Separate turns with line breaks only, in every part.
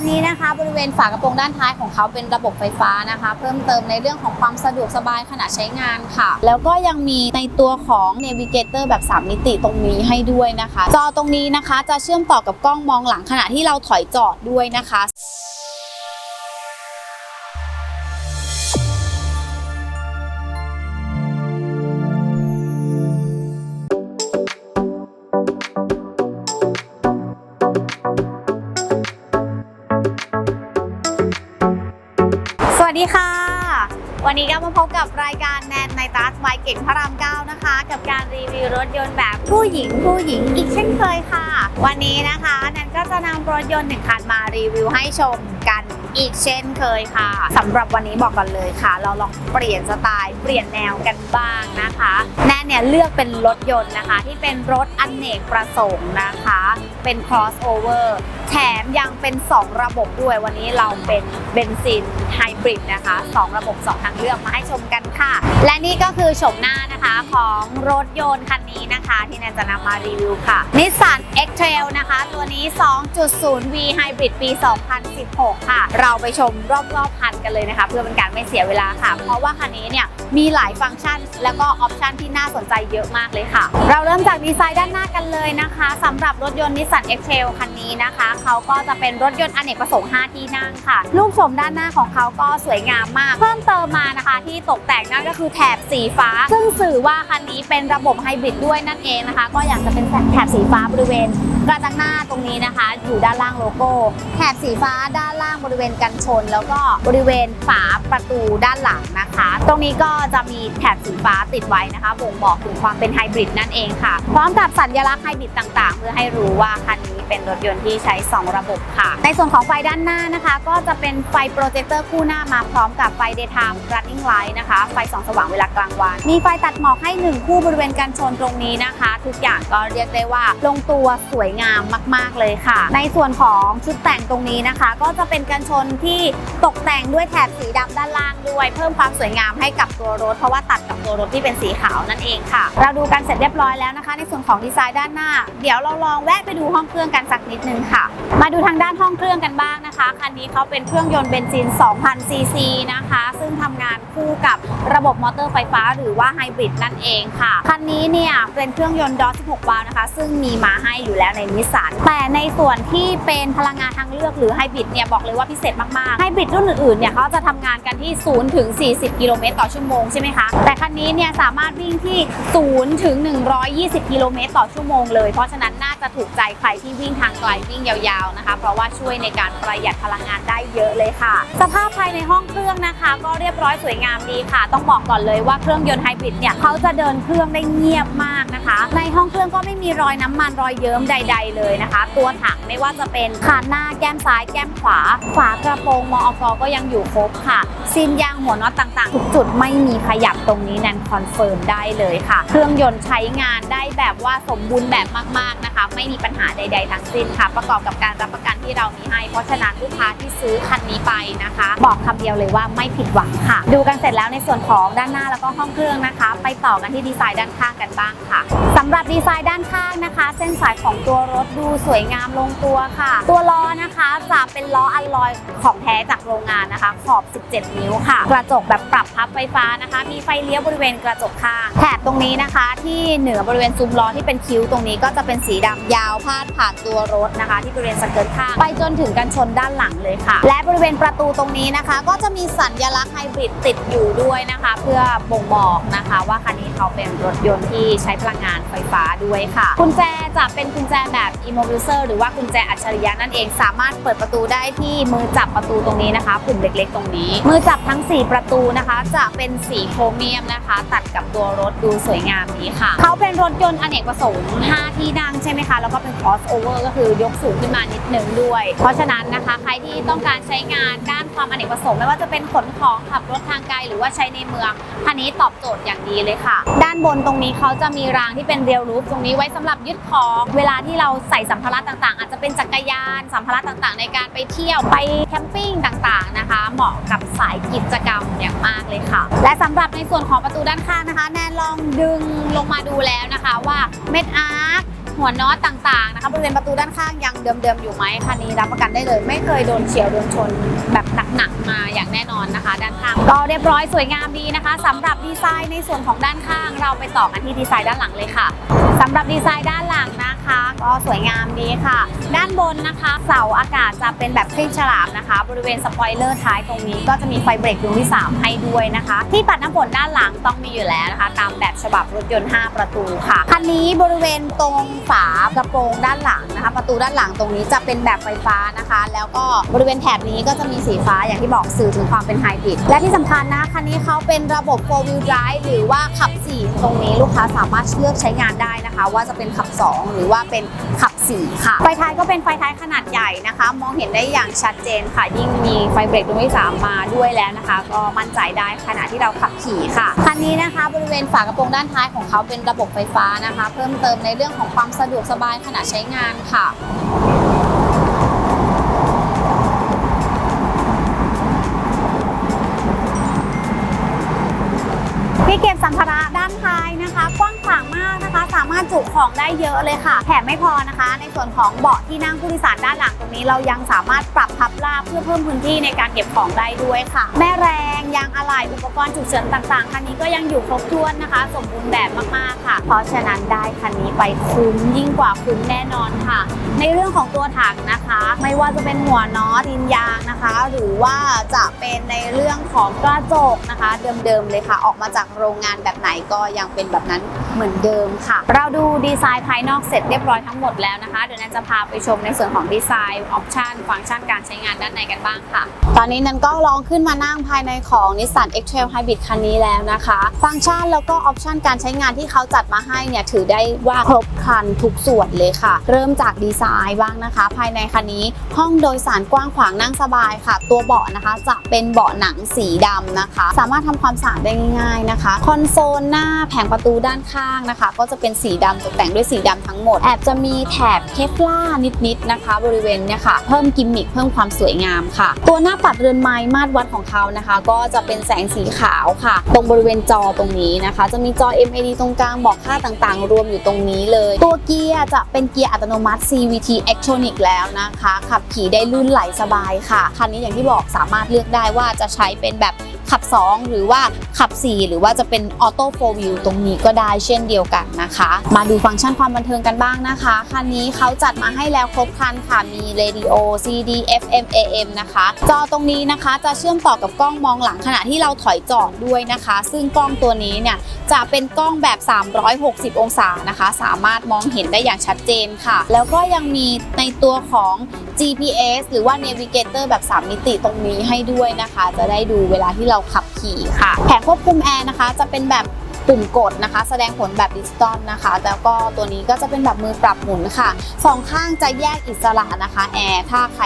นนี้นะคะบริเวณฝากระโปรงด้านท้ายของเขาเป็นระบบไฟฟ้านะคะ เพิ่มเติมในเรื่องของความสะดวกสบายขณะใช้งานค่ะ แล้วก็ยังมีในตัวของ Navigator แบบ 3 มิติตรงนี้ให้ด้วยนะคะ จอตรงนี้นะคะจะเชื่อมต่อกับกล้องมองหลังขณะที่เราถอยจอดด้วยนะคะ ดีค่ะ วันนี้ก็มาพบกับรายการแนนในตัสไวเก่งพระรามเก้านะคะ กับการรีวิวรถยนต์แบบผู้หญิงผู้หญิงอีกเช่นเคยค่ะ วันนี้นะคะแนนก็จะนำรถยนต์หนึ่งคันมารีวิวให้ชมกันอีกเช่นเคยค่ะสำหรับวันนี้บอกก่อนเลยค่ะ เราลองเปลี่ยนสไตล์เปลี่ยนแนวกันบ้างนะคะ แนนเนี่ยเลือกเป็นรถยนต์นะคะ ที่เป็นรถอนเนกประสงค์นะคะ เป็น crossover แถมยังเป็น 2 ระบบด้วยวันนี้เราเป็นเบนซินไฮบริดนะคะ 2 ระบบ 2 ทางเลือกมาให้ชมกันค่ะ และนี่ก็คือโฉมหน้านะคะของรถยนต์คันนี้นะคะ ที่แนนจะนำมารีวิวค่ะ Nissan X-Trail นะคะ ตัวนี้ 2.0V Hybrid ปี 2016 ค่ะ เราไปชมรอบๆคันกันเลยนะคะ เพื่อเป็นการไม่เสียเวลาค่ะ เพราะว่าคันนี้เนี่ยมีหลายฟังก์ชัน แล้วก็ออปชันที่น่าสนใจเยอะมากเลยค่ะ เราเริ่มจากดีไซน์ด้านหน้ากันเลยนะคะสำหรับรถยนต์ Nissan X-Trail คันนี้นะคะเขาก็จะเป็นรถยนต์อเนกประสงค์ 5 ที่นั่งค่ะ รูปชมด้านหน้าของเขาก็สวยงามมาก เพิ่มเติมมานะคะที่ตกแต่งนั่นก็คือแถบสีฟ้า ซึ่งสื่อว่าคันนี้เป็นระบบไฮบริดด้วยนั่นเองนะคะ ก็อยากจะเป็นแถบสีฟ้าบริเวณ กระจังหน้าตรงนี้นะคะ อยู่ด้านล่างโลโก้แถบสีฟ้าด้านล่างบริเวณกันชน แล้วก็บริเวณฝาประตูด้านหลังนะคะ ตรงนี้ก็จะมีแถบสีฟ้าติดไว้นะคะบ่งบอกถึงความเป็นไฮบริดนั่นเองค่ะ พร้อมกับสัญลักษณ์ไฮบริดต่างๆ เพื่อให้รู้ว่าคันนี้เป็นรถยนต์ที่ใช้ 2 ระบบค่ะ ในส่วนของไฟด้านหน้านะคะ ก็จะเป็นไฟโปรเจคเตอร์คู่หน้ามาพร้อมกับไฟ daytime running light นะคะ ไฟส่องสว่างเวลากลางวัน มีไฟตัดหมอกให้ 1 คู่บริเวณกันชนตรงนี้นะคะ ทุกอย่างก็เรียกได้ว่าลงตัวสวยงามมาก ๆ เลยค่ะ ในส่วนของชุดแต่งตรงนี้นะคะ ก็จะเป็นกันชนที่ตกแต่งด้วยแถบสีดำด้านล่างด้วย เพิ่มความสวยงามให้กับตัวรถ เพราะว่าตัดกับตัวรถที่เป็นสีขาวนั่นเองค่ะ เราดูกันเสร็จเรียบร้อยแล้วนะคะ ในส่วนของดีไซน์ด้านหน้า เดี๋ยวเราลองแวะไปดูห้องเครื่องกันสักนิดนึงค่ะ มาดูทางด้านห้องเครื่องกันบ้างนะคะคันนี้เขาเป็นเครื่องยนต์เบนซิน 2,000 ซีซีนะคะ ซึ่งทำงานคู่กับระบบมอเตอร์ไฟฟ้า หรือว่าไฮบริดนั่นเองค่ะคันนี้เนี่ยเป็นเครื่องยนต์ดอ16วาล์วนะคะ ซึ่งมีมาให้อยู่แล้วในนิสสันแต่ในส่วนที่เป็นพลังงานทางเลือกหรือไฮบริดเนี่ยบอกเลยว่าพิเศษมากๆไฮบริดรุ่นอื่นๆเนี่ยเขาจะทำงานกันที่ 0 ถึง 40 กิโลเมตรต่อชั่วโมงใช่ไหมคะแต่คันนี้เนี่ยสามารถวิ่งที่ 0 ถึง 120 กิโลเมตรต่อชั่วโมงเลย เพราะฉะนั้นน่าจะถูกใจใครที่วิ่งทางไกลวิ่งยาวๆนะคะ เพราะว่าช่วยในการประหยัดพลังงานได้เยอะเลยค่ะ สภาพภายในห้องเครื่องนะคะ ก็เรียบร้อยสวยงามดีค่ะ ต้องบอกก่อนเลยว่าเครื่องยนต์ไฮบริดเนี่ยเขาจะเดินเครื่องได้เงียบมากนะคะใน รื่องก็ไม่มีรอยน้ำมันรอยเยิ้มใด ๆ เลยนะคะ ตัวถังไม่ว่าจะเป็นคานหน้าแก้มซ้ายแก้มขวา ฝากระโปรงมอกก็ยังอยู่ครบค่ะซีนยางหัวน็อตต่างๆ ทุกจุดไม่มีขยับตรงนี้แนนคอนเฟิร์มได้เลยค่ะ เครื่องยนต์ใช้งานได้แบบว่าสมบูรณ์แบบมากๆนะคะ ไม่มีปัญหาใด ๆ ทั้งสิ้นค่ะ ประกอบกับการรับประกัน ที่เรามีให้ เพราะฉะนั้นลูกค้าที่ซื้อคันนี้ไปนะคะ บอกคำเดียวเลยว่าไม่ผิดหวังค่ะ ดูกันเสร็จแล้วในส่วนของด้านหน้าแล้วก็ห้องเครื่องนะคะ ไปต่อกันที่ดีไซน์ด้านข้างกันบ้างค่ะสำหรับดีไซน์ด้านข้างนะคะ เส้นสายของตัวรถดูสวยงามลงตัวค่ะ ตัวล้อนะคะจะเป็นล้ออัลลอยของแท้จากโรงงานนะคะ ขอบ 17 นิ้วค่ะ กระจกแบบปรับพับไฟฟ้านะคะ มีไฟเลี้ยวบริเวณกระจกข้างแถบตรงนี้นะคะ ที่เหนือบริเวณซุ้มล้อที่เป็นคิ้วตรงนี้ก็จะเป็นสีดำยาวพาดผ่านตัวรถนะคะ ที่บริเวณสเกิร์ตข้างไปจนถึงกันชนด้านหลังเลยค่ะ และบริเวณประตูตรงนี้นะคะ ก็จะมีสัญลักษณ์ไฮบริดติดอยู่ด้วยนะคะ เพื่อบ่งบอกนะคะว่าคันนี้ เขาเป็นรถยนต์ที่ใช้พลังงานไฟฟ้าด้วยค่ะ กุญแจจะเป็นกุญแจแบบ immobilizer หรือว่ากุญแจอัจฉริยะนั่นเอง สามารถเปิดประตูได้ที่มือจับประตูตรงนี้นะคะปุ่มเล็กๆ ตรงนี้ มือจับทั้ง 4 ประตูนะคะ จะเป็นสีโครเมียมนะคะ ตัดกับตัวรถดูสวยงามนี้ค่ะ เขาเป็นรถยนต์อเนกประสงค์ 5 ที่นั่งใช่ไหมคะ แล้วก็เป็น crossover ก็คือยกสูงขึ้นมานิดนึงด้วย เพราะฉะนั้นนะคะ ใครที่ต้องการใช้งานด้านความอเนกประสงค์ไม่ว่าจะเป็นขนของขับรถทางไกลหรือว่าใช้ในเมืองคันนี้ตอบโจทย์อย่างดีเลยค่ะด้านบนตรงนี้เขาจะมีรางที่เป็นเรียวรูฟตรงนี้ไว้สำหรับยึดของเวลาที่เราใส่สัมภาระต่างๆ อาจจะเป็นจักรยานสัมภาระต่างๆ ในการไปเที่ยวไปแคมปิ้งต่างๆนะคะ เหมาะกับสายกิจกรรมอย่างมากเลยค่ะ และสำหรับในส่วนของประตูด้านข้างนะคะ แนนลองดึงลงมาดูแล้วนะคะว่าเม็ดอาร์ค หัวน็อตต่างๆนะคะบริเวณประตูด้านข้างยังเดิมๆอยู่ไหมคันนี้รับประกันได้เลย ไม่เคยโดนเฉียวโดนชนแบบหนักๆมาอย่างแน่นอนนะคะ ด้านข้างก็เรียบร้อยสวยงามดีนะคะสำหรับดีไซน์ในส่วนของด้านข้าง เราไปต่อกันที่ดีไซน์ด้านหลังเลยค่ะสำหรับดีไซน์ด้านหลังนะคะ ก็สวยงามดีค่ะ ด้านบนนะคะเสาอากาศจะเป็นแบบครีบฉลามนะคะ บริเวณสปอยเลอร์ท้ายตรงนี้ก็จะมีไฟเบรกดวงที่ 3 ให้ด้วยนะคะ ที่ปัดน้ำฝนด้านหลังต้องมีอยู่แล้วนะคะ ตามแบบฉบับรถยนต์ 5 ประตูค่ะคันนี้บริเวณตรงฝากระโปรงด้านหลังนะคะ ประตูด้านหลังตรงนี้จะเป็นแบบไฟฟ้านะคะ แล้วก็บริเวณแถบนี้ก็จะมีสีฟ้าอย่างที่บอกสื่อถึงความเป็นไฮบริดและที่สำคัญนะคันนี้เขาเป็นระบบ4 wheel drive หรือว่าขับ 4 ตรงนี้ลูกค้าสามารถเลือกใช้งานได้นะคะ ว่าจะเป็นขับ 2 หรือว่าเป็นขับ 4 ค่ะ ไฟท้ายก็เป็นไฟท้ายขนาดใหญ่นะคะ มองเห็นได้อย่างชัดเจนค่ะ ยิ่งมีไฟเบรกดวงที่3มาด้วยแล้วนะคะ ก็มั่นใจได้ขณะที่เราขับขี่ค่ะคันนี้นะคะ บริเวณฝากระโปรงด้านท้ายของเขาเป็นระบบไฟฟ้านะคะ เพิ่มเติมในเรื่องของความสะดวกสบายขณะใช้งานค่ะพี่เก็บสัมภาระด้านท้ายนะคะ กว้างขวางมาก นะคะ สามารถจุของได้เยอะเลยค่ะแถมไม่พอนะคะ ในส่วนของเบาะที่นั่งผู้โดยสารด้านหลังตรงนี้ เรายังสามารถปรับพับลาบเพื่อเพิ่มพื้นที่ในการเก็บของได้ด้วยค่ะ แม่แรงยางอะไหล่อุปกรณ์ฉุกเฉินต่างๆคันนี้ก็ยังอยู่ครบถ้วนนะคะ สมบูรณ์แบบมากๆค่ะ เพราะฉะนั้นได้คันนี้ไปคุ้มยิ่งกว่าคุ้มแน่นอนค่ะ ในเรื่องของตัวถังนะคะ ไม่ว่าจะเป็นหัวน็อตดินยางนะคะ หรือว่าจะเป็นในเรื่องของกระจกนะคะ เดิมๆเลยค่ะ ออกมาจากโรงงานแบบไหนก็ยังเป็นแบบนั้นเหมือนเดิมค่ะ เราดูดีไซน์ภายนอกเสร็จเรียบร้อยทั้งหมดแล้วนะคะเดี๋ยวนันจะพาไปชมในส่วนของดีไซน์ออปชันฟังก์ชันการใช้งานด้านในกันบ้างค่ะ ตอนนี้นันก็ลองขึ้นมานั่งภายในของ Nissan X-Trail Hybrid คันนี้แล้วนะคะ ฟังก์ชันแล้วก็ออปชันการใช้งานที่เขาจัดมาให้เนี่ยถือได้ว่าครบครันทุกส่วนเลยค่ะ เริ่มจากดีไซน์บ้างนะคะ ภายในคันนี้ห้องโดยสารกว้างขวางนั่งสบายค่ะ ตัวเบาะนะคะจะเป็นเบาะหนังสีดำนะคะ สามารถทำความสะอาดได้ง่าย ๆนะคะ คอนโซลหน้าแผงประตูด้านข้างนะคะก็จะเป็นสีดำตกแต่งด้วยสีดำทั้งหมด แอบจะมีแถบเคฟล่านิดๆนะคะ บริเวณเนี่ยค่ะ เพิ่มกิมมิคเพิ่มความสวยงามค่ะ ตัวหน้าปัดเรือนไม้มาตรวัดของเขานะคะ ก็จะเป็นแสงสีขาวค่ะ ตรงบริเวณจอตรงนี้นะคะ จะมีจอ MAD ตรงกลางบอกค่าต่างๆ รวมอยู่ตรงนี้เลย ตัวเกียร์จะเป็นเกียร์อัตโนมัติ CVT Actronic แล้วนะคะ ขับขี่ได้ลื่นไหลสบายค่ะ คันนี้อย่างที่บอกสามารถเลือกได้ว่าจะใช้เป็นแบบ ขับ 2 หรือว่าขับ 4 หรือว่าจะเป็นออโต้โฟวิวตรงนี้ก็ได้เช่นเดียวกันนะคะ มาดูฟังก์ชันความบันเทิงกันบ้างนะคะคันนี้เขาจัดมาให้แล้วครบครันค่ะมีเรดิโอ CD FM AM นะคะ จอตรงนี้นะคะจะเชื่อมต่อกับกล้องมองหลังขณะที่เราถอยจอดด้วยนะคะ ซึ่งกล้องตัวนี้เนี่ยจะเป็นกล้องแบบ 360 องศานะคะ สามารถมองเห็นได้อย่างชัดเจนค่ะ แล้วก็ยังมีในตัวของ GPS หรือว่า Navigator แบบ 3 มิติตรงนี้ให้ด้วยนะคะ จะได้ดูเวลาที่เราขับขี่ค่ะ แผงควบคุมแอร์นะคะ จะเป็นแบบปุ่มกดนะคะ แสดงผลแบบดิจิตอลนะคะ แล้วก็ตัวนี้ก็จะเป็นแบบมือปรับหมุนค่ะสองข้างจะแยกอิสระนะคะแอร์ถ้าใคร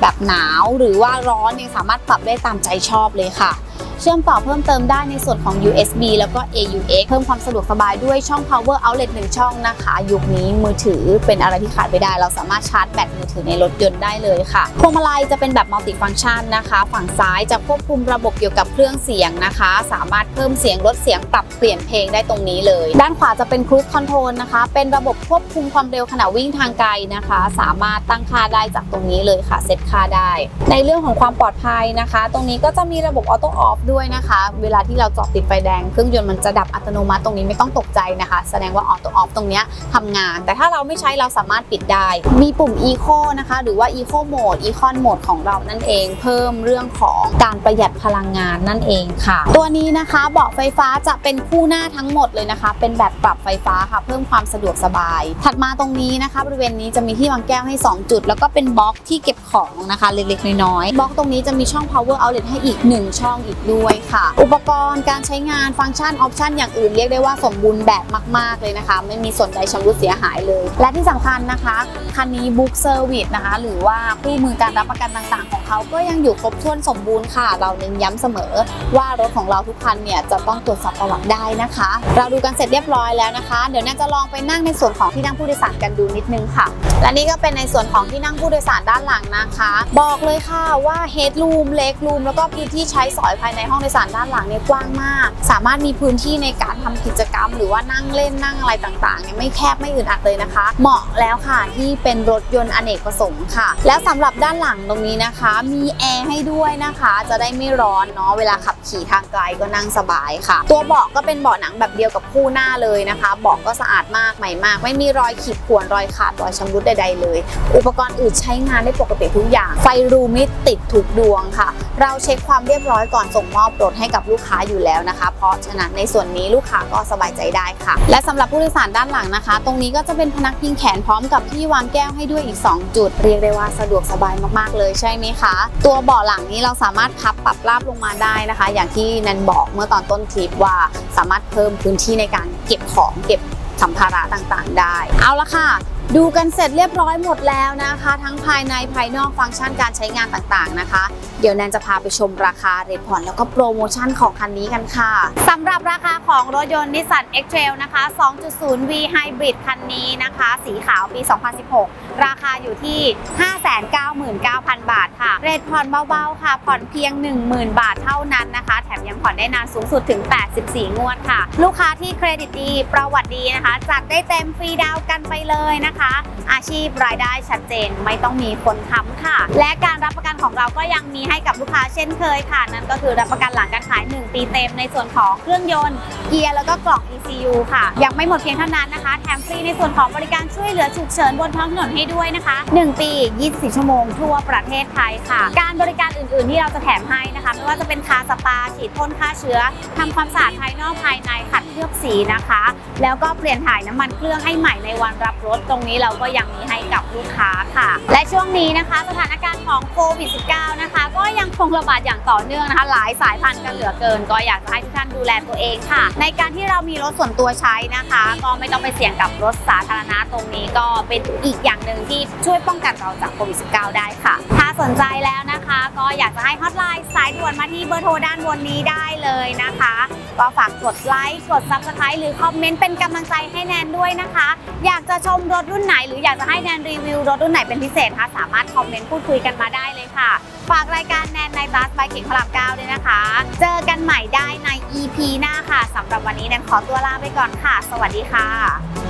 แบบหนาวหรือว่าร้อนเนี่ยสามารถปรับได้ตามใจชอบเลยค่ะ เชื่อมต่อเพิ่มเติมได้ในส่วนของ USB แล้วก็ AUX เพิ่มความสะดวกสบายด้วยช่อง power outlet 1ช่องนะคะ ยุคนี้มือถือเป็นอะไรที่ขาดไม่ได้ เราสามารถชาร์จแบตมือถือในรถยนต์ได้เลยค่ะ พวงมาลัยจะเป็นแบบมัลติฟัง c t ชันนะคะ ฝั่งซ้ายจะควบคุมระบบเกี่ยวกับเครื่องเสียงนะคะ สามารถเพิ่มเสียงลดเสียงปรับเปลี่ยนเพลงได้ตรงนี้เลย ด้านขวาจะเป็น cruise control นะคะ เป็นระบบควบคุมความเร็วขณะวิ่งทางไกลนะคะ สามารถตั้งค่าได้จากตรงนี้เลยค่ะเซตค่าได้ ในเรื่องของความปลอดภัยนะคะ ตรงนี้ก็จะมีระบบออโต้ออฟด้วยนะคะ เวลาที่เราจอดติดไฟแดง เครื่องยนต์มันจะดับอัตโนมัติตรงนี้ไม่ต้องตกใจนะคะ แสดงว่าออโต้ออฟตรงนี้ทำงาน แต่ถ้าเราไม่ใช้เราสามารถปิดได้ มีปุ่ม Eco นะคะ หรือว่า Eco Mode Econ Mode ของเรานั่นเอง เพิ่มเรื่องของการประหยัดพลังงานนั่นเองค่ะ ตัวนี้นะคะเบาะไฟฟ้าจะเป็นคู่หน้าทั้งหมดเลยนะคะ เป็นแบบปรับไฟฟ้าค่ะ เพิ่มความสะดวกสบาย ถัดมาตรงนี้นะคะบริเวณนี้จะมีที่วางแก้วให้ 2 จุด แล้วก็เป็นบล็อกที่เก็บของนะคะเล็กๆน้อยๆบล็อกตรงนี้จะมีช่อง power outlet ให้อีก 1 ช่องอีกด้วยค่ะ อุปกรณ์การใช้งานฟังก์ชันออปชันอย่างอื่นเรียกได้ว่าสมบูรณ์แบบมาก ๆ เลยนะคะ ไม่มีส่วนใดชำรุดเสียหายเลย และที่สำคัญนะคะคันนี้บุ๊กเซอร์วิสนะคะ หรือว่าคู่มือการรับประกันต่างๆ ของเขาก็ยังอยู่ครบถ้วนสมบูรณ์ค่ะ เราเน้นย้ำเสมอ ว่ารถของเราทุกคันเนี่ยจะต้องตรวจสอบประวัติได้นะคะ เราดูกันเสร็จเรียบร้อยแล้วนะคะ เดี๋ยวน่าจะลองไปนั่งในส่วนของที่นั่งผู้โดยสารกันดูนิดนึงค่ะ และนี่ก็เป็นในส่วนของที่นั่งผู้โดยสารด้านหลังนะคะ บอกเลยค่ะว่าเฮดรูมเล็กรูมแล้วก็พื้นที่ใช้สอยภายในห้องโดยสารด้านหลังเนี่ยกว้างมาก สามารถมีพื้นที่ในการทำกิจกรรม หรือว่านั่งเล่นนั่งอะไรต่างๆเนี่ยไม่แคบไม่อึดอัดเลยนะคะ เหมาะแล้วค่ะที่เป็นรถยนต์อเนกประสงค์ค่ะ แล้วสำหรับด้านหลังตรงนี้นะคะ มีแอร์ให้ด้วยนะคะ จะได้ไม่ร้อนเนาะเวลาขับขี่ทางไกลก็นั่งสบายค่ะ ตัวเบาะก็เป็นเบาะหนังแบบเดียวกับคู่หน้าเลยนะคะเบาะก็สะอาดมากใหม่มาก ไม่มีรอยขีดข่วนรอยขาดรอยชำรุดใดๆเลย อุปกรณ์อื่นใช้งานได้ปกติทุกอย่าง ไฟรูมนี่ติดทุกดวงค่ะ เราเช็คความเรียบร้อยก่อนส่งมอบรถให้กับลูกค้าอยู่แล้วนะคะ เพราะฉะนั้นในส่วนนี้ลูกค้าก็สบายใจได้ค่ะ และสำหรับผู้โดยสารด้านหลังนะคะ ตรงนี้ก็จะเป็นพนักพิงแขนพร้อมกับที่วางแก้วให้ด้วยอีก 2 จุด เรียกได้ว่าสะดวกสบายมากๆเลยใช่ไหมคะ ตัวเบาะหลังนี้เราสามารถพับปรับราบลงมาได้นะคะ อย่างที่นันบอกเมื่อตอนต้นคลิปว่าสามารถเพิ่มพื้นที่ในการเก็บของเก็บสัมภาระต่างๆ ได้ เอาละค่ะ ดูกันเสร็จเรียบร้อยหมดแล้วนะคะ ทั้งภายในภายนอกฟังก์ชันการใช้งานต่างๆนะคะ เดี๋ยวแนนจะพาไปชมราคาเรทผ่อนแล้วก็โปรโมชั่นของคันนี้กันค่ะสำหรับราคาของรถยนต์นิสสัน X-Trail นะคะ 2.0V Hybrid คันนี้นะคะ สีขาวปี 2016 ราคาอยู่ที่ 599,000 บาทค่ะ เรทผ่อนเบาๆค่ะ ผ่อนเพียง 10,000 บาทเท่านั้นนะคะ แถมยังผ่อนได้นานสูงสุดถึง 84 งวดค่ะ ลูกค้าที่เครดิตดีประวัติดีนะคะจัดได้เต็มฟรีดาวน์กันไปเลยนะคะอาชีพรายได้ชัดเจนไม่ต้องมีคนค้ำค่ะ และการรับประกันของเราก็ยังมีให้กับลูกค้าเช่นเคยค่ะ นั่นก็คือรับประกันหลังการขาย 1 ปีเต็มในส่วนของเครื่องยนต์เกียร์แล้วก็กล่อง ECU ค่ะ ยังไม่หมดเพียงเท่านั้นนะคะ แถมฟรีในส่วนของบริการช่วยเหลือฉุกเฉินบนท้องถนนให้ด้วยนะคะ 1 ปี 24 ชั่วโมงทั่วประเทศไทยค่ะ การบริการอื่น ๆ ที่เราจะแถมให้นะคะ ไม่ว่าจะเป็นคาสปาฉีดพ่นฆ่าเชื้อทำความสะอาดภายนอกภายในขัดเคลือบสีนะคะ แล้วก็เปลี่ยนถ่ายน้ำมันเครื่องให้ใหม่ในวันรับรถตรงนี้เราก็ยังมีให้กับลูกค้าค่ะ และช่วงนี้นะคะ สถานการณ์ของโควิด -19 นะคะ ก็ยังคงระบาดอย่างต่อเนื่องนะคะ หลายสายพันธุ์กันเหลือเกิน ก็อยากจะให้ทุกท่านดูแลตัวเองค่ะ ในการที่เรามีรถส่วนตัวใช้นะคะ ก็ไม่ต้องไปเสี่ยงกับรถสาธารณะตรงนี้ก็เป็นอีกอย่างหนึ่งที่ช่วยป้องกันเราจากโควิด -19 ได้ค่ะ สนใจแล้วนะคะ ก็อยากจะให้ฮอตไลน์สายด่วนมาที่เบอร์โทรด้านบนนี้ได้เลยนะคะ ก็ฝากกดไลค์กด Subscribe หรือคอมเมนต์เป็นกำลังใจให้แนนด้วยนะคะ อยากจะชมรถรุ่นไหน หรืออยากจะให้แนนรีวิวรถรุ่นไหนเป็นพิเศษคะสามารถคอมเมนต์พูดคุยกันมาได้เลยค่ะ ฝากรายการแนนในบัสบายเก่งพระรามเก้าด้วยนะคะ เจอกันใหม่ได้ใน EP หน้าค่ะสำหรับวันนี้แนนขอตัวลาไปก่อนค่ะ สวัสดีค่ะ